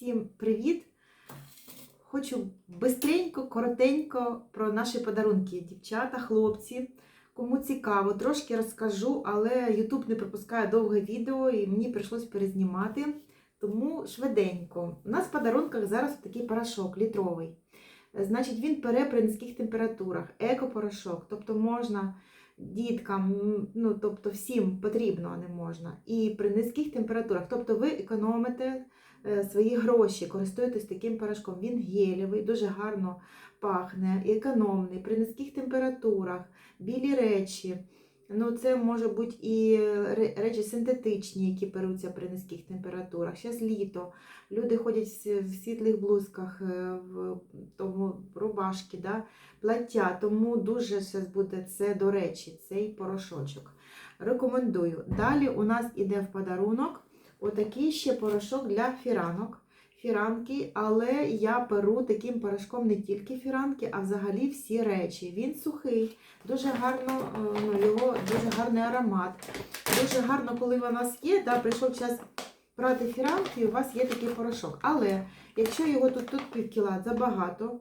Всім привіт! Хочу бистренько, коротенько про наші подарунки. Дівчата, хлопці. Кому цікаво, трошки розкажу, але YouTube не пропускає довге відео і мені прийшлось перезнімати. Тому швиденько. У нас в подарунках зараз такий порошок літровий. Значить, він пере при низьких температурах, екопорошок, тобто можна діткам, ну тобто всім потрібно, не можна. І при низьких температурах, тобто ви економите е, свої гроші, користуєтесь таким порошком. Він гелєвий, дуже гарно пахне, економний, при низьких температурах, білі речі. Ну, це може бути і речі синтетичні, які перуться при низьких температурах. Зараз літо. Люди ходять в світлих блузках, е, в тому рубашки, да? плаття. Тому дуже зараз буде це до речі, цей порошочок. Рекомендую. Далі у нас іде в подарунок отакий ще порошок для фіранок. Фіранки, але я перу таким порошком не тільки фіранки, а взагалі всі речі. Він сухий, дуже гарно, е, ну, його дуже гарний аромат. Дуже гарно, коли у нас є, да, прийшов час брати фіранки, і у вас є такий порошок. Але якщо його тут, тут пів кіла забагато,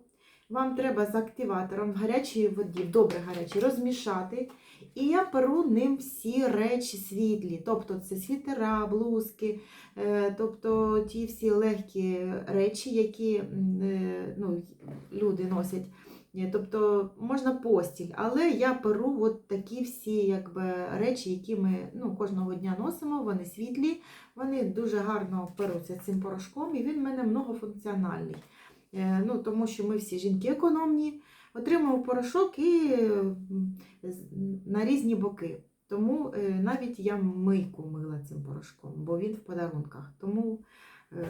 вам треба з активатором в гарячій воді, в добре гарячій, розмішати. І я перу ним всі речі світлі. Тобто це світера, блузки, е, тобто ті всі легкі речі, які е, ну, люди носять. Е, Тобто можна постіль, але я перу от такі всі якби, речі, які ми ну, кожного дня носимо, вони світлі, вони дуже гарно перуться цим порошком, і він в мене многофункціональний. Ну, тому що ми всі жінки економні, отримуємо порошок і на різні боки. Тому е, навіть я мийку мила цим порошком, бо він в подарунках. Тому е,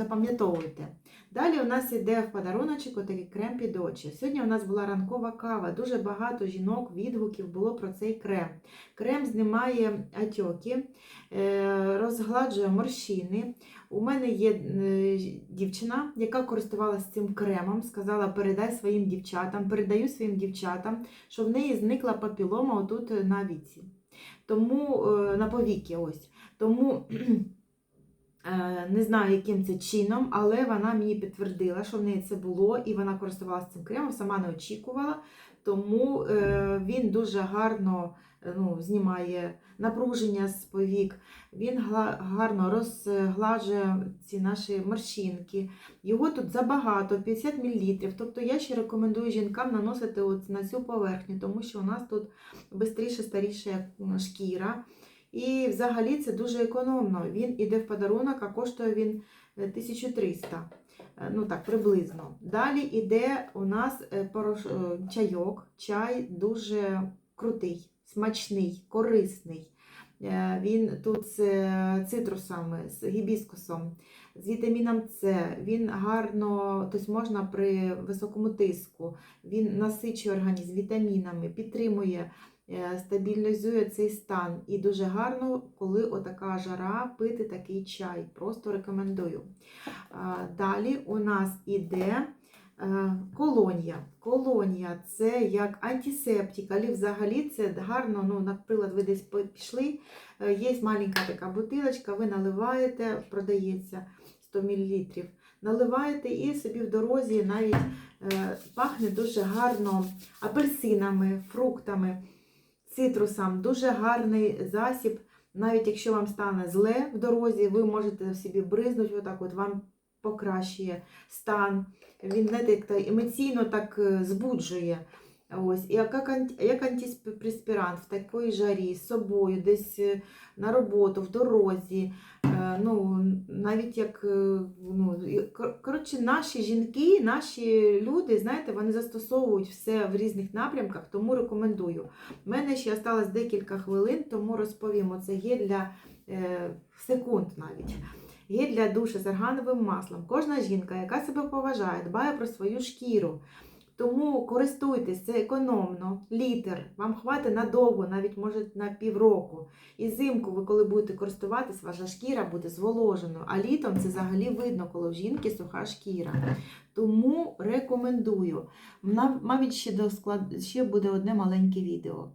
запам'ятовуйте. Далі у нас іде в подаруночок отакий крем під очі. Сьогодні у нас була ранкова кава. Дуже багато жінок відгуків було про цей крем. Крем знімає атьоки, е, розгладжує морщини. У мене є е, дівчина, яка користувалася цим кремом, сказала, передай своїм дівчатам, передаю своїм дівчатам, що в неї зникла папілома отут на віці. Тому е, на повіки ось. Тому не знаю, яким це чином, але вона мені підтвердила, що в неї це було, і вона користувалася цим кремом, сама не очікувала. Тому е, він дуже гарно е, ну, знімає напруження з повік. Він гарно розгладжує ці наші морщинки. Його тут забагато, 50 мл. Тобто я ще рекомендую жінкам наносити от на цю поверхню, тому що у нас тут швидше старіша шкіра. І взагалі це дуже економно. Він іде в подарунок, а коштує він е, 1300. Е, Ну так, приблизно. Далі іде у нас е, порош... е, чайок. Чай дуже крутий, смачний, корисний. Е, Він тут з е, цитрусами, з гібіскусом, з вітаміном С. Він гарно, тобто можна при високому тиску, він насичує організм вітамінами, підтримує, е, стабілізує цей стан. І дуже гарно, коли отака жара, пити такий чай. Просто рекомендую. Далі у нас іде е, колонія. Колонія це як антисептик, але взагалі це гарно, ну, наприклад, ви десь пішли, е, є маленька така бутилочка, ви наливаєте, продається 100 мл. Наливаєте і собі в дорозі навіть е, пахне дуже гарно апельсинами, фруктами, цитрусом. Дуже гарний засіб. Навіть якщо вам стане зле в дорозі, ви можете собі бризнути, отак от вам покращує стан. Він знаєте, емоційно так е, збуджує. Ось, як, як антипреспірант в такій жарі з собою, десь е, на роботу, в дорозі. Е, Ну, навіть як е, ну, коротше, наші жінки, наші люди, знаєте, вони застосовують все в різних напрямках, тому рекомендую. У мене ще осталось декілька хвилин, тому розповімо. Це є для секунд навіть. Є для душу з органовим маслом. Кожна жінка, яка себе поважає, дбає про свою шкіру. Тому користуйтесь, це економно, літер. вам хватить надовго, навіть може на півроку. І зимку ви, коли будете користуватись, ваша шкіра буде зволоженою. А літом це взагалі видно, коли в жінки суха шкіра. Тому рекомендую. Навіть ще, до склад... ще буде одне маленьке відео.